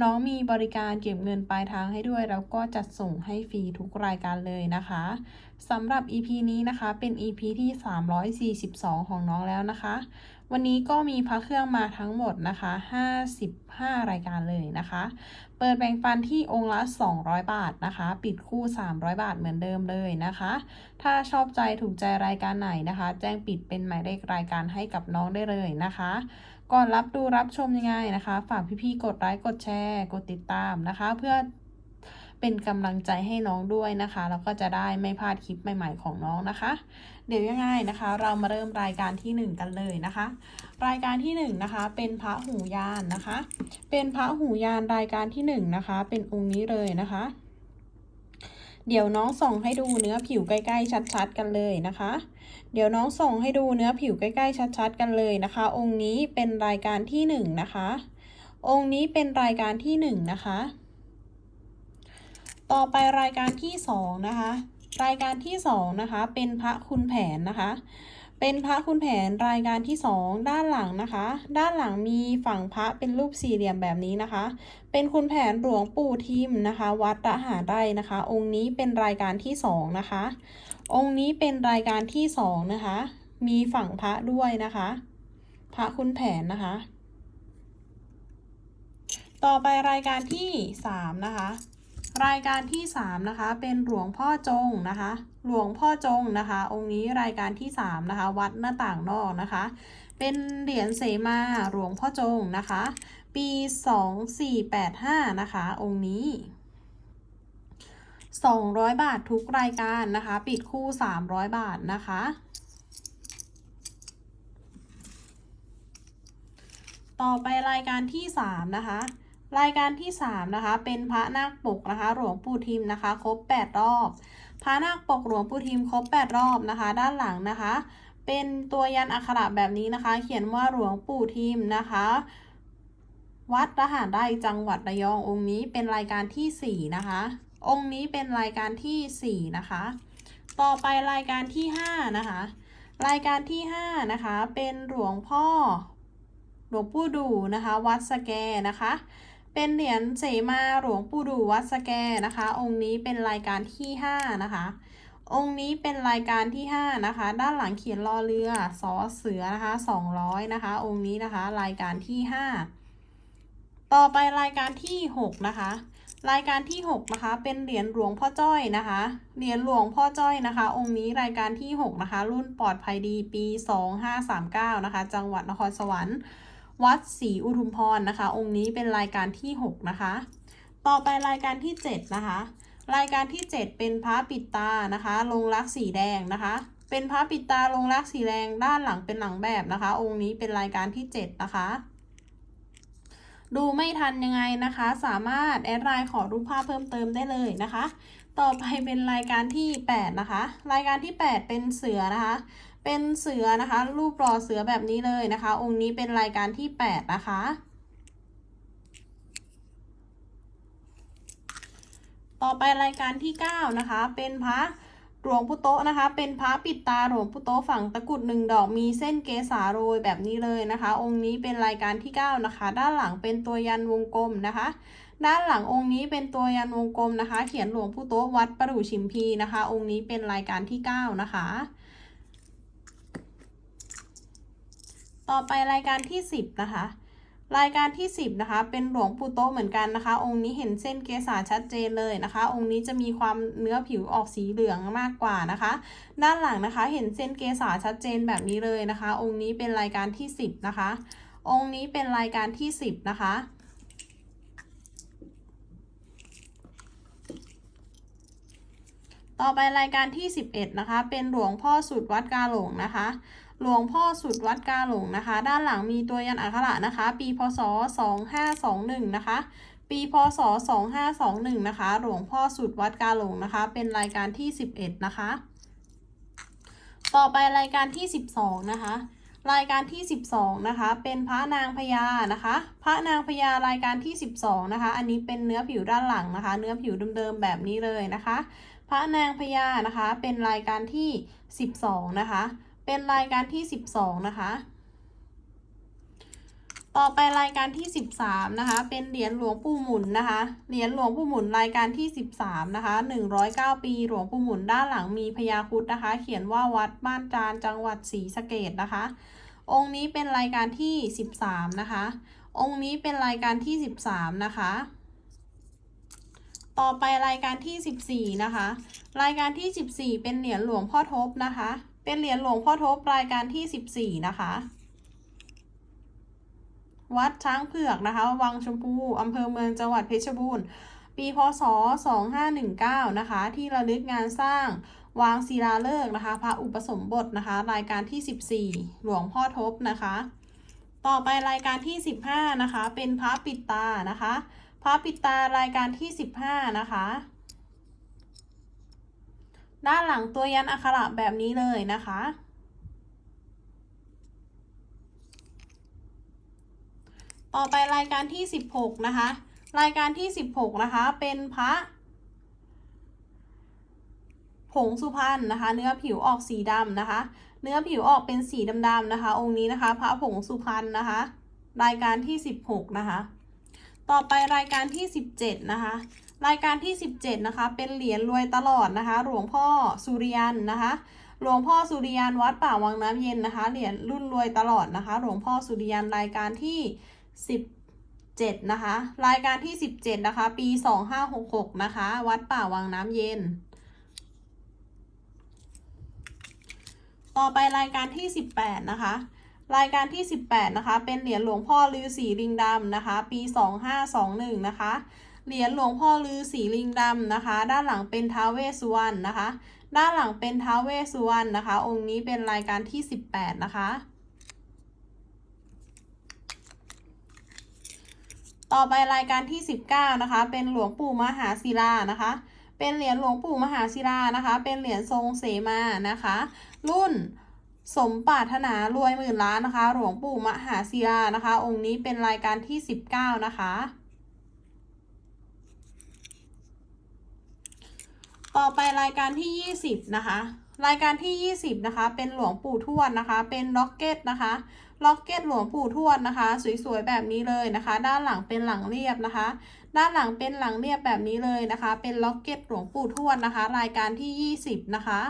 น้องมีบริการเก็บเงินปลายทางให้ด้วย แล้วก็จัดส่งให้ฟรีทุกรายการเลยนะคะสำหรับ EP นี้นะคะเป็น EP ที่ 342 ของน้องแล้วนะคะ วันนี้ก็มีพระเครื่องมาทั้งหมดนะคะ 55 รายการเลยนะคะ เปิดแบ่งปันที่องค์ละ 200 บาทนะคะ ปิดคู่ 300 บาทเหมือนเดิมเลยนะคะ ถ้าชอบใจถูกใจรายการไหนนะคะ แจ้งปิดเป็นหมายเลขรายการให้กับน้องได้เลยนะคะ ก่อนรับดูรับชมยังไงนะคะ ฝากพี่ๆกดไลค์กดแชร์ กดติดตามนะคะ เพื่อเป็นกำลังใจให้น้องด้วยนะคะแล้วก็จะได้ไม่พลาดคลิปใหม่ ๆ ของน้องนะคะ เดี๋ยวยังไงนะคะ เรามาเริ่มรายการที่ 1 กันเลยนะคะ รายการที่1นะคะเป็นพระหูยานนะคะ เป็นพระหูยานรายการที่1นะคะ เป็นองค์นี้เลยนะคะ เดี๋ยวน้องส่องให้ดูเนื้อผิวใกล้ๆชัดๆ กันเลยนะคะ เดี๋ยวน้องส่งให้ดูเนื้อผิวใกล้ๆชัดๆ กันเลยนะคะ องค์นี้เป็นรายการที่1นนะคะ องค์นี้เป็นรายการที่1นนะคะ ต่อไปรายการที่2นะคะ รายการที่2นะคะ เป็นพระคุณแผนนะคะ เป็นพระคุณแผนรายการที่ 2 ด้านหลังนะคะ ด้านหลังมีฝั่งพระเป็นรูปสี่เหลี่ยมแบบนี้นะคะ เป็นคุณแผนหลวงปู่ทิมนะคะ วัดระหาไร่นะคะ องค์นี้เป็นรายการที่2นะคะ องค์นี้เป็นรายการที่สองนะคะ มีฝั่งพระด้วยนะคะ พระคุณแผนนะคะ ต่อไปรายการที่สามนะคะ รายการที่สามนะคะ เป็นหลวงพ่อจงนะคะ หลวงพ่อจงนะคะ องค์นี้รายการที่สามนะคะ วัดหน้าต่างนอกนะคะ เป็นเหรียญเสมาหลวงพ่อจงนะคะ ปีสองสี่แปดห้านะคะ องค์นี้ 200 บาททุกรายการนะคะ ปิดคู่ 300 บาทนะคะต่อไปรายการที่ 3 นะคะ รายการที่ 3 นะคะ เป็นพระนาคปกนะคะ หลวงปู่ทิมนะคะ ครบ 8 รอบ พระนาคปกหลวงปู่ทิมครบ 8 รอบนะคะ ด้านหลังนะคะ เป็นตัวยันอักขระแบบนี้นะคะ เขียนว่าหลวงปู่ทิมนะคะ วัดรหารได้จังหวัดระยององค์นี้เป็นรายการที่ 4 นะคะ องค์นี้เป็นรายการที่ 4 นะคะ ต่อไปรายการที่ 5 นะคะ รายการที่ 5 นะคะ เป็นหลวงพ่อ หลวงปู่ดูนะคะ วัดสแกนะคะ เป็นเหรียญเสมาหลวงปู่ดูวัดสแกนะคะ องค์นี้เป็นรายการที่ 5 นะคะ องค์นี้เป็นรายการที่ 5 นะคะ ด้านหลังเขียนรอเรือสอเสือนะคะ200 นะคะ องค์นี้นะคะ รายการที่ 5 ต่อไปรายการที่ 6 นะคะ รายการที่ 6 นะคะ เป็นเหรียญหลวงพ่อจ้อยนะคะ เหรียญหลวงพ่อจ้อยนะคะ องค์นี้รายการที่ 6 นะคะ รุ่นปลอดภัยดีปี 2539 นะคะ จังหวัดนครสวรรค์ วัดศรีอุทุมพรนะคะ องค์นี้เป็นรายการที่ 6 นะคะ ต่อไปรายการที่ 7 นะคะ รายการที่ 7 เป็นพระปิดตานะคะลงรักสีแดงนะคะ เป็นพระปิดตาลงรักสีแดงด้านหลังเป็นหลังแบบนะคะ องค์นี้เป็นรายการที่ 7 นะคะดูไม่ทันยังไงนะคะ สามารถแอดไลน์ขอรูปภาพเพิ่มเติมได้เลยนะคะ ต่อไปเป็นรายการที่ 8 นะคะ รายการที่ 8 เป็นเสือนะคะ เป็นเสือนะคะ รูปรอเสือแบบนี้เลยนะคะ องค์นี้เป็นรายการที่ 8 นะคะ ต่อไปรายการที่ 9 นะคะ เป็นพระหลวงพุโตนะคะ เป็นพระปิดตาหลวงพุโตฝั่งตะกุดหนึ่งดอกมีเส้นเกสาโรยแบบนี้เลยนะคะ องค์นี้เป็นรายการที่ 9 นะคะ ด้านหลังเป็นตัวยันวงกลมนะคะ ด้านหลังองค์นี้เป็นตัวยันวงกลมนะคะ เขียนหลวงพุโตวัดประดู่ชิมพีนะคะ องค์นี้เป็นรายการที่ 9 นะคะ ต่อไปรายการที่ 10 นะคะ รายการที่ 10 นะคะ เป็นหลวงปู่โตเหมือนกันนะคะ องค์นี้เห็นเส้นเกษาชัดเจนเลยนะคะ องค์นี้จะมีความเนื้อผิวออกสีเหลืองมากกว่านะคะ ด้านหลังนะคะ เห็นเส้นเกษาชัดเจนแบบนี้เลยนะคะ องค์นี้เป็นรายการที่ 10 นะคะ องค์นี้เป็นรายการที่ 10 นะคะต่อไปรายการที่ 11 นะคะ เป็นหลวงพ่อสุดวัดกาหลงนะคะ หลวงพ่อสุดวัดกาหลงนะคะ ด้านหลังมีตัวยันอักขระนะคะ ปีพศ 2521 นะคะ ปีพศ 2521 นะคะ หลวงพ่อสุดวัดกาหลงนะคะ เป็นรายการที่ 11 นะคะ ต่อไปรายการที่ 12 นะคะรายการที่ 12 นะคะ เป็นพระนางพญานะคะ พระนางพญารายการที่ 12 นะคะ อันนี้เป็นเนื้อผิวด้านหลังนะคะ เนื้อผิวเดิมๆแบบนี้เลยนะคะ พระนางพญานะคะ เป็นรายการที่ 12 นะคะ เป็นรายการที่ 12 นะคะ ต่อไปรายการที่ 13 นะคะ เป็นเหรียญหลวงปู่หมุนนะคะ เหรียญหลวงปู่หมุนรายการที่ 13 นะคะ 109 ปีหลวงปู่หมุนด้านหลังมีพญาครุดนะคะ เขียนว่าวัดบ้านจานจังหวัดศรีสะเกดนะคะ องค์นี้เป็นรายการที่ 13 นะคะ องค์นี้เป็นรายการที่ 13 นะคะต่อไปรายการที่ 14 นะคะ รายการที่ 14 เป็นเหรียญหลวงพ่อทบนะคะ เป็นเหรียญหลวงพ่อทบรายการที่ 14 นะคะ วัดช้างเผือกนะคะ วังชมพูอำเภอเมืองจังหวัดเพชรบูรณ์ ปีพศ 2519 นะคะ ที่ระลึกงานสร้างวางศิลาฤกษ์นะคะ พระอุปสมบทนะคะ รายการที่ 14 หลวงพ่อทบนะคะ ต่อไปรายการที่ 15 นะคะ เป็นพระปิดตานะคะ พระปิดตารายการที่ 15 นะคะ ด้านหลังตัวยันอักขระแบบนี้เลยนะคะ ต่อไปรายการที่ 16 นะคะ รายการที่ 16 นะคะ เป็นพระผงสุพรรณนะคะ เนื้อผิวออกสีดำนะคะ เนื้อผิวออกเป็นสีดำๆนะคะ องค์นี้นะคะ พระผงสุพรรณนะคะ รายการที่ 16 นะคะ ต่อไปรายการที่ 17 นะคะ รายการที่ 17 นะคะ เป็นเหรียญรวยตลอดนะคะ หลวงพ่อสุริยันนะคะ หลวงพ่อสุริยันวัดป่าวังน้ำเย็นนะคะ เหรียญรุ่นรวยตลอดนะคะ หลวงพ่อสุริยันรายการที่ 17 นะคะ รายการที่ 17 นะคะ ปี 2566 นะคะ วัดป่าวังน้ำเย็น ต่อไปรายการที่ 18 นะคะรายการที่ 18 นะคะ เป็นเหรียญหลวงพ่อลือสีลิงดำนะคะ ปี 2521 นะคะ เหรียญหลวงพ่อลือสีลิงดำนะคะ ด้านหลังเป็นท้าวเวสสุวรรณนะคะ ด้านหลังเป็นท้าวเวสสุวรรณนะคะ องค์นี้เป็นรายการที่ 18 นะคะ ต่อไปรายการที่ 19 นะคะ เป็นหลวงปู่มหาศิลานะคะ เป็นเหรียญหลวงปู่มหาศิลานะคะ เป็นเหรียญทรงเสมานะคะ รุ่นสมปรารถนารวยหมื่นล้านนะคะ หลวงปู่มหาศิลานะคะ องค์นี้เป็นรายการที่ 19 นะคะ ต่อไปรายการที่ 20 นะคะ รายการที่ 20 นะคะ เป็นหลวงปู่ทวดนะคะ เป็นล็อกเก็ตนะคะล็อกเก็ตหลวงปู่ทวดนะคะ สวยๆแบบนี้เลยนะคะ ด้านหลังเป็นหลังเรียบนะคะ ด้านหลังเป็นหลังเรียบแบบนี้เลยนะคะ เป็นล็อกเก็ตหลวงปู่ทวดนะคะ รายการที่ 20 นะคะ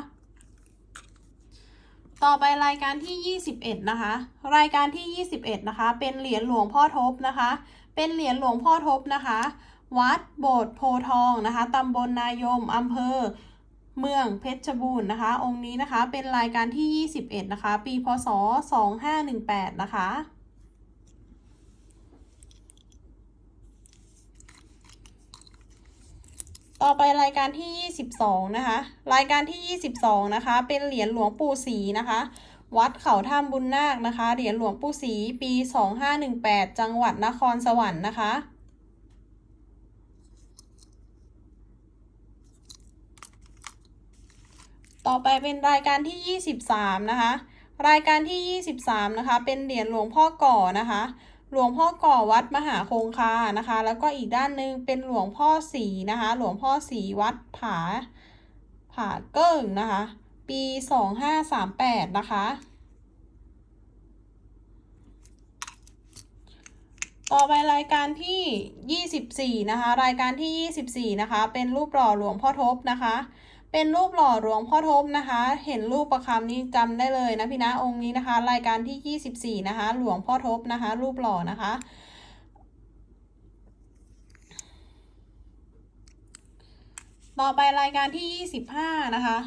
ต่อไปรายการที่ 21 นะคะ รายการที่ 21 นะคะ เป็นเหรียญหลวงพ่อทบนะคะ เป็นเหรียญหลวงพ่อทบนะคะ วัดโบสถ์โพทองนะคะตำบลนายมอำเภอเมืองเพชรบูรณ์นะคะ องค์นี้นะคะเป็นรายการที่ 21 นะคะ ปีพศ 2518 นะคะ ต่อไปรายการที่ 22 นะคะ รายการที่ 22 นะคะ เป็นเหรียญหลวงปู่ศรีนะคะ วัดเขาถ้ำบุญนาคนะคะ เหรียญหลวงปู่ศรีปี 2518 จังหวัดนครสวรรค์นะคะ ต่อไปเป็นรายการที่ 23 นะคะ รายการที่ 23 นะคะ เป็นเหรียญหลวงพ่อก่อนะคะ หลวงพ่อก่อวัดมหาคงคานะคะ แล้วก็อีกด้านหนึ่งเป็นหลวงพ่อสีนะคะ หลวงพ่อสีวัดผา ผาเกิ้งนะคะ ปี 2538 นะคะต่อไปรายการที่ 24 นะคะ รายการที่ 24 นะคะ เป็นรูปหล่อหลวงพ่อทบนะคะ เป็นรูปหล่อหลวงพ่อทบนะคะ เห็นรูปประคำนี้จำได้เลยนะพี่นะองค์นี้นะคะ รายการที่ 24 นะคะ หลวงพ่อทบนะคะ รูปหล่อนะคะ ต่อไปรายการที่ 25 นะคะ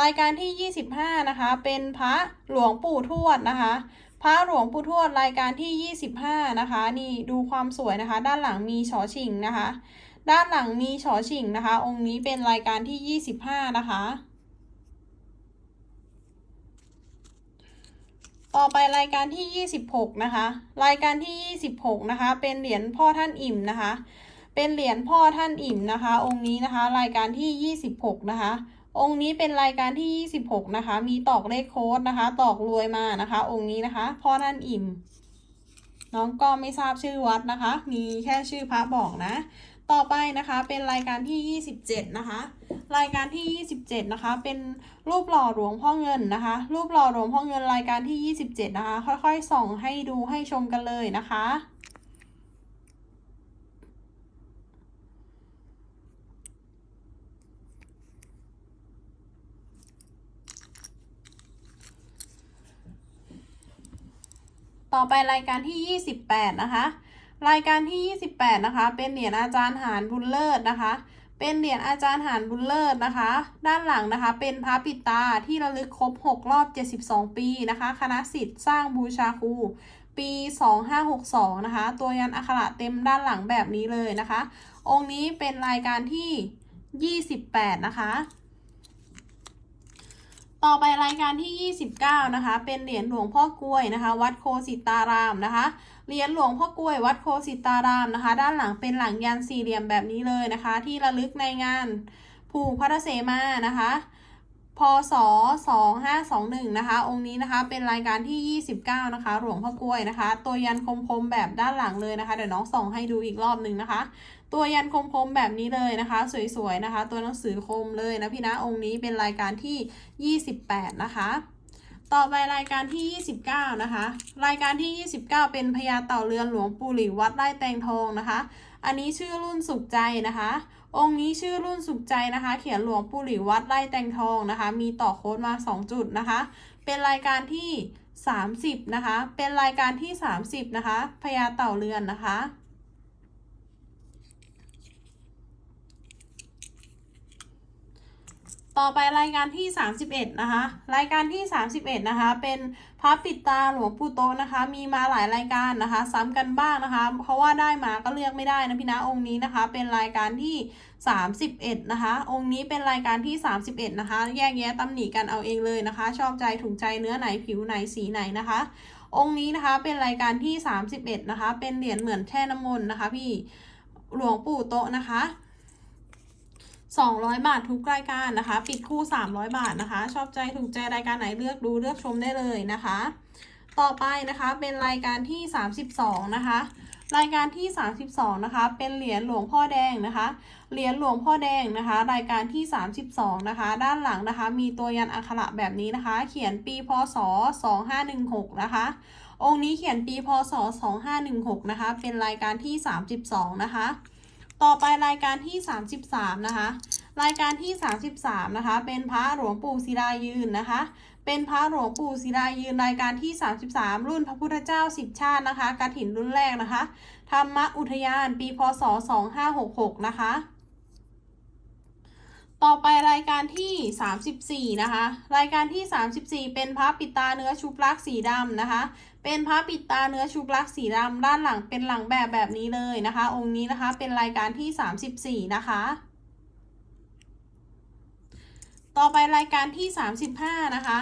รายการที่ 25 นะคะ เป็นพระหลวงปู่ทวดนะคะ พระหลวงปู่ทวดรายการที่ 25 นะคะ นี่ดูความสวยนะคะ ด้านหลังมีฉอชิงนะคะ ด้านหลังมีฉอชิงนะคะ องค์นี้เป็นรายการที่ 25 นะคะ ต่อไปรายการที่ 26 นะคะ รายการที่ 26 นะคะ เป็นเหรียญพ่อท่านอิ่มนะคะ เป็นเหรียญพ่อท่านอิ่มนะคะ องค์นี้นะคะ รายการที่ 26 นะคะ องค์นี้เป็นรายการที่ 26 นะคะ มีตอกเลขโค้ดนะคะ ตอกรวยมานะคะ องค์นี้นะคะ พ่อท่านอิ่ม น้องก็ไม่ทราบชื่อวัดนะคะ มีแค่ชื่อพระบอกนะ ต่อไปนะคะ เป็นรายการที่ 27 นะคะ รายการที่ 27 นะคะ เป็นรูปหล่อหลวงพ่อเงินนะคะ รูปหล่อหลวงพ่อเงินรายการที่ 27 นะคะ ค่อยๆ ส่องให้ดูให้ชมกันเลยนะคะ ต่อไปรายการที่ 28 นะคะ รายการที่ 28 นะคะ เป็นเหรียญอาจารย์หารบุญเลิศนะคะ เป็นเหรียญอาจารย์หารบุญเลิศนะคะ ด้านหลังนะคะ เป็นพระปิตาที่ระลึกครบ 6 รอบ 72 ปีนะคะ คณะสิทธิ์สร้างบูชาครูปี 2562 นะคะ ตัวยันอักขระเต็มด้านหลังแบบนี้เลยนะคะ องค์นี้เป็นรายการที่ 28 นะคะ ต่อไปรายการที่ 29 นะคะ เป็นเหรียญหลวงพ่อกล้วยนะคะ วัดโคสิตารามนะคะ เหรียญหลวงพ่อกล้วย วัดโคสิตารามนะคะ ด้านหลังเป็นหลังยันสี่เหลี่ยมแบบนี้เลยนะคะ ที่ระลึกในงานผูกพัทเสมานะคะ พศ 2521 นะคะ องค์นี้นะคะ เป็นรายการที่ 29 นะคะ หลวงพ่อกล้วยนะคะ ตัวยันคมๆแบบด้านหลังเลยนะคะ เดี๋ยวน้องส่องให้ดูอีกรอบหนึ่งนะคะ ตัวยันคมๆแบบนี้เลยนะคะ สวยๆนะคะ ตัวหนังสือคมเลยนะพี่นะองค์นี้เป็นรายการที่ 28 นะคะต่อไปรายการที่ 29 นะคะ รายการที่ 29 เป็นพญาเต่าเรือนหลวงปู่หลิววัดไร่แตงทองนะคะ อันนี้ชื่อรุ่นสุขใจนะคะ องค์นี้ชื่อรุ่นสุขใจนะคะ เขียนหลวงปู่หลิววัดไร่แตงทองนะคะ มีต่อโค้ดมา 2 จุดนะคะ เป็นรายการที่ 30 นะคะ เป็นรายการที่ 30 นะคะ พญาเต่าเรือนนะคะ ต่อไปรายการที่ 31 นะคะ รายการที่ 31 นะคะ เป็นพระปิดตาหลวงปู่โตนะคะ มีมาหลายรายการนะคะ ซ้ำกันบ้างนะคะ เพราะว่าได้มาก็เลือกไม่ได้นะพี่นะองค์นี้นะคะ เป็นรายการที่ 31 นะคะ องค์นี้เป็นรายการที่ 31 นะคะ แยกแยะตำหนิกันเอาเองเลยนะคะ ชอบใจถูกใจเนื้อไหนผิวไหนสีไหนนะคะองค์นี้นะคะเป็นรายการที่ 31 นะคะ เป็นเหรียญเหมือนแช่น้ำมนต์นะคะ พี่หลวงปู่โตนะคะ 200 บาททุกรายการนะคะ ปิดคู่ 300 บาทนะคะ ชอบใจถูกใจรายการไหนเลือกดูเลือกชมได้เลยนะคะ ต่อไปนะคะเป็นรายการที่ 32 นะคะ รายการที่ 32 นะคะ เป็นเหรียญหลวงพ่อแดงนะคะ เหรียญหลวงพ่อแดงนะคะ รายการที่ 32 นะคะ ด้านหลังนะคะ มีตัวยันอักขระแบบนี้นะคะ เขียนปีพศ 2516 นะคะ องค์นี้เขียนปีพศ 2516 นะคะ เป็นรายการที่ 32 นะคะ ต่อไปรายการที่ 33 นะคะ รายการที่ 33 นะคะ เป็นพระหลวงปู่ศิลายืนนะคะ เป็นพระหลวงปู่ศิลายืนรายการที่ 33 รุ่นพระพุทธเจ้าสิบชาตินะคะกฐินรุ่นแรกนะคะ ธรรมอุทยานปีพศ 2566 นะคะ ต่อไปรายการที่ 34 นะคะ รายการที่ 34 เป็นพระปิดตาเนื้อชุบลักสีดำนะคะ เป็นพระปิดตาเนื้อชุบลักสีดำด้านหลังเป็นหลังแบบแบบนี้เลยนะคะ องค์นี้นะคะเป็นรายการที่ 34 นะคะ ต่อไปรายการที่ 35 นะคะ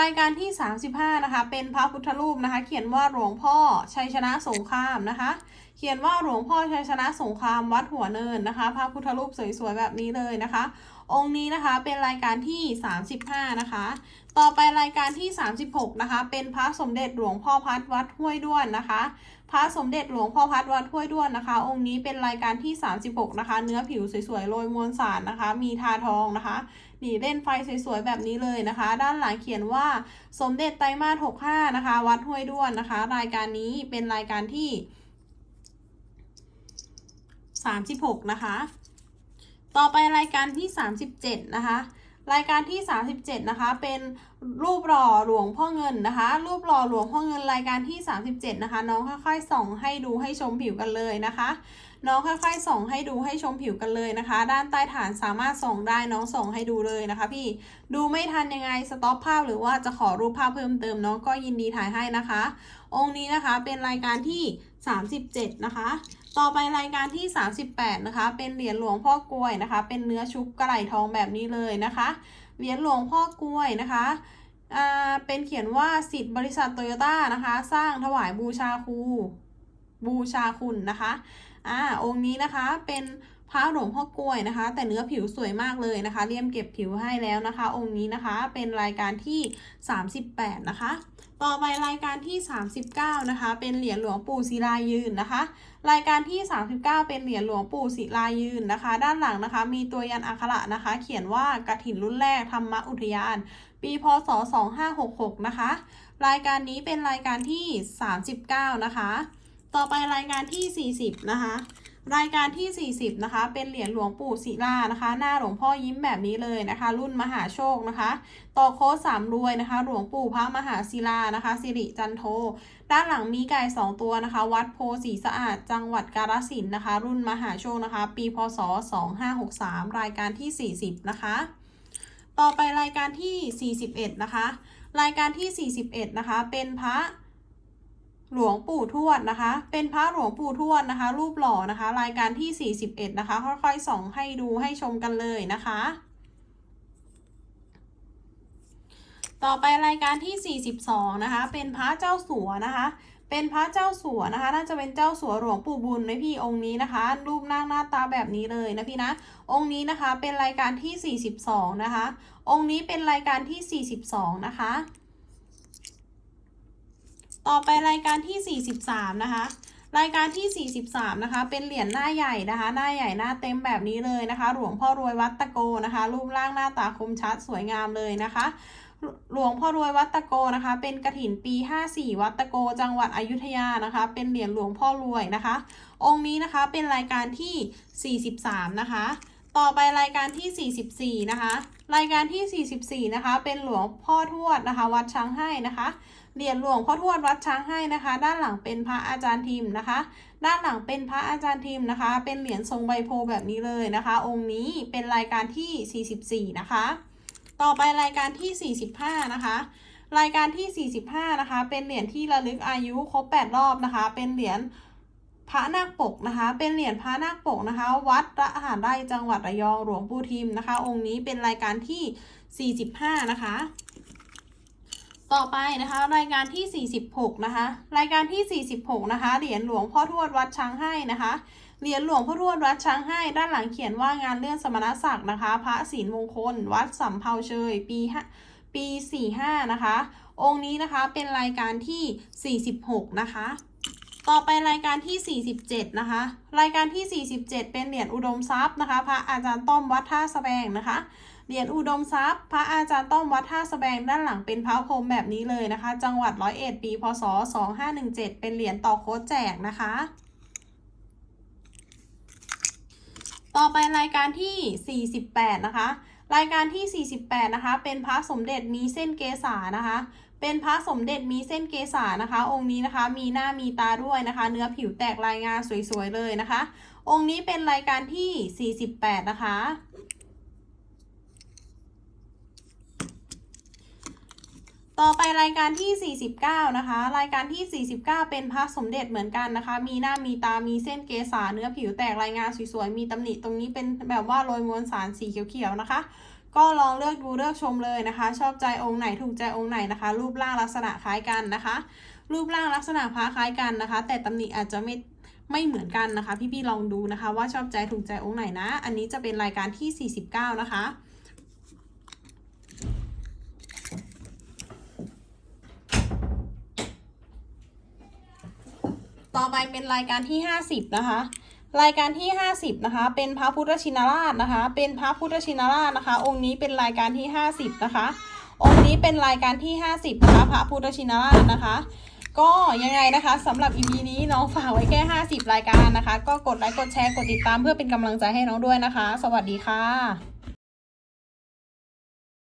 รายการที่ 35 นะคะ เป็นพระพุทธรูปนะคะ เขียนว่าหลวงพ่อชัยชนะสงครามนะคะเขียนว่าหลวงพ่อชัยชนะสงครามวัดหัวเนินนะคะ พระพุทธรูปสวยๆแบบนี้เลยนะคะ องค์นี้นะคะเป็นรายการที่ 35 นะคะ ต่อไปรายการที่ 36 นะคะ เป็นพระสมเด็จหลวงพ่อพัดวัดห้วยด้วนนะคะ พระสมเด็จหลวงพ่อพัดวัดห้วยด้วนนะคะ องค์นี้เป็นรายการที่ 36 นะคะ เนื้อผิวสวยๆโรยมวลสารนะคะ มีทาทองนะคะนี่เล่นไฟสวยๆแบบนี้เลยนะคะ ด้านหลังเขียนว่าสมเด็จไตรมาส65 นะคะ วัดห้วยด้วนนะคะ รายการนี้เป็นรายการที่ 36 นะคะ ต่อไปรายการที่ 37 นะคะ รายการที่ 37 นะคะ เป็นรูปหล่อหลวงพ่อเงินนะคะ รูปหล่อหลวงพ่อเงินรายการที่ 37 นะคะ น้องค่อยๆส่องให้ดูให้ชมผิวกันเลยนะคะ น้องค่อยๆส่องให้ดูให้ชมผิวกันเลยนะคะ ด้านใต้ฐานสามารถส่องได้น้องส่องให้ดูเลยนะคะ พี่ดูไม่ทันยังไงสต็อปภาพหรือว่าจะขอรูปภาพเพิ่มเติมน้องก็ยินดีถ่ายให้นะคะ องค์นี้นะคะเป็นรายการที่ 37 นะคะ ต่อไปรายการที่ 38 นะคะ เป็นเหรียญหลวงพ่อกล้วยนะคะ เป็นเนื้อชุบกระไหลทองแบบนี้เลยนะคะ เหรียญหลวงพ่อกล้วยนะคะอ่าเป็นเขียนว่าสิทธิ์บริษัทโตโยต้านะคะ สร้างถวายบูชาครูบูชาคุณนะคะอ่าองค์นี้นะคะเป็นพระหลวงพ่อกล้วยนะคะ แต่เนื้อผิวสวยมากเลยนะคะ เลี่ยมเก็บผิวให้แล้วนะคะ องค์นี้นะคะเป็นรายการที่ 38 นะคะ ต่อไปรายการที่ 39 นะคะ เป็นเหรียญหลวงปู่ศิลายืนนะคะ รายการที่ 39 เป็นเหรียญหลวงปู่ศิลายืนนะคะ ด้านหลังนะคะ มีตัวยันอักขระนะคะ เขียนว่ากฐินรุ่นแรกธรรมอุทยาน ปีพศ 2566 นะคะ รายการนี้เป็นรายการที่ 39 นะคะ ต่อไปรายการที่ 40 นะคะ รายการที่ 40 นะคะ เป็นเหรียญหลวงปู่ศิลานะคะ หน้าหลวงพ่อยิ้มแบบนี้เลยนะคะ รุ่นมหาโชคนะคะต่อโค้ดสามรวยนะคะ หลวงปู่พระมหาศิลานะคะสิริจันโท ด้านหลังมีไก่2ตัวนะคะ วัดโพสีสะอาด จังหวัดกาฬสินนะคะ รุ่นมหาโชคนะคะ ปีพศ 2563 รายการที่ 40 นะคะ ต่อไปรายการที่ 41 นะคะ รายการที่ 41 นะคะ เป็นพระ หลวงปู่ทวดนะคะ เป็นพระหลวงปู่ทวดนะคะ รูปหล่อนะคะ รายการที่ 41 นะคะ ค่อยๆส่องให้ดูให้ชมกันเลยนะคะ ต่อไปรายการที่ 42 นะคะ เป็นพระเจ้าสัวนะคะ เป็นพระเจ้าสัวนะคะ น่าจะเป็นเจ้าสัวหลวงปู่บุญนะพี่องค์นี้นะคะ รูปนั่งหน้าตาแบบนี้เลยนะพี่นะ องค์นี้นะคะเป็นรายการที่ 42 นะคะ องค์นี้เป็นรายการที่ 42 นะคะ ต่อไปรายการที่ 43 นะคะ รายการที่ 43 นะคะ เป็นเหรียญหน้าใหญ่นะคะ หน้าใหญ่หน้าเต็มแบบนี้เลยนะคะ หลวงพ่อรวยวัดตะโกนะคะ รูปร่างหน้าตาคมชัดสวยงามเลยนะคะ หลวงพ่อรวยวัดตะโกนะคะ เป็นกระถินปี 54 วัดตะโก จังหวัดอยุธยานะคะ เป็นเหรียญหลวงพ่อรวยนะคะ องค์นี้นะคะเป็นรายการที่ 43 นะคะต่อไปรายการที่ 44 นะคะ รายการที่ 44 นะคะ เป็นหลวงพ่อทวดนะคะ วัดช้างให้นะคะ เหรียญหลวงพ่อทวดวัดช้างให้นะคะ ด้านหลังเป็นพระอาจารย์ทิมนะคะ ด้านหลังเป็นพระอาจารย์ทิมนะคะ เป็นเหรียญทรงใบโพแบบนี้เลยนะคะ องค์นี้เป็นรายการที่ 44 นะคะ ต่อไปรายการที่ 45 นะคะรายการที่ 45 นะคะ เป็นเหรียญที่ระลึกอายุครบ 8 รอบนะคะ เป็นเหรียญพระนาคปกนะคะ เป็นเหรียญพระนาคปกนะคะ วัดระหารไร่จังหวัดระยองหลวงปู่ทิมนะคะ องค์นี้เป็นรายการที่ 45 นะคะ ต่อไปนะคะ รายการที่ 46 นะคะ รายการที่ 46 นะคะ เหรียญหลวงพ่อทวดวัดช้างให้นะคะ เหรียญหลวงพ่อทวดวัดช้างให้ ด้านหลังเขียนว่างานเลื่อนสมณศักดิ์นะคะ พระศีลมงคล วัดสำเภาเชย ปีปี 45 นะคะ องค์นี้นะคะเป็นรายการที่ 46 นะคะ ต่อไปรายการที่ 47 นะคะ รายการที่ 47 เป็นเหรียญอุดมทรัพย์นะคะ พระอาจารย์ต้อมวัดท่าสะแบงนะคะ เหรียญอุดมทรัพย์ พระอาจารย์ต้อมวัดท่าสะแบงด้านหลังเป็นพระพรมแบบนี้เลยนะคะ จังหวัดร้อยเอ็ดปีพศ2517 เป็นเหรียญต่อโค้ดแจกนะคะ ต่อไปรายการที่ 48 นะคะ รายการที่ 48 นะคะ เป็นพระสมเด็จมีเส้นเกษานะคะเป็นพระสมเด็จมีเส้นเกษานะคะ องค์นี้นะคะมีหน้ามีตาด้วยนะคะ เนื้อผิวแตกลายงานสวยๆเลยนะคะ องค์นี้เป็นรายการที่ 48 นะคะ ต่อไปรายการที่ 49 นะคะ รายการที่ 49 เป็นพระสมเด็จเหมือนกันนะคะ มีหน้ามีตา มีเส้นเกษาเนื้อผิวแตกลายงานสวยๆ มีตำหนิตรงนี้เป็นแบบว่าโรยมวลสารสีเขียวๆ นะคะ ก็ลองเลือกดูเลือกชมเลยนะคะ ชอบใจองค์ไหนถูกใจองค์ไหนนะคะ รูปร่างลักษณะคล้ายกันนะคะ รูปร่างลักษณะพระคล้ายกันนะคะ แต่ตำหนิอาจจะไม่ไม่เหมือนกันนะคะ พี่ๆ ลองดูนะคะ ว่าชอบใจถูกใจองค์ไหนนะ อันนี้จะเป็นรายการที่ 49 นะคะ ต่อไปเป็นรายการที่ 50 นะคะ รายการที่ 50 นะคะ เป็นพระพุทธชินราชนะคะ เป็นพระพุทธชินราชนะคะ องค์นี้เป็นรายการที่ 50 นะคะ องค์นี้เป็นรายการที่ 50 นะคะ พระพุทธชินราชนะคะ ก็ยังไงนะคะสำหรับ EP นี้น้องฝากไว้แค่ 50 รายการนะคะ ก็กดไลค์กดแชร์กดติดตามเพื่อเป็นกำลังใจให้น้องด้วยนะคะ สวัสดีค่ะ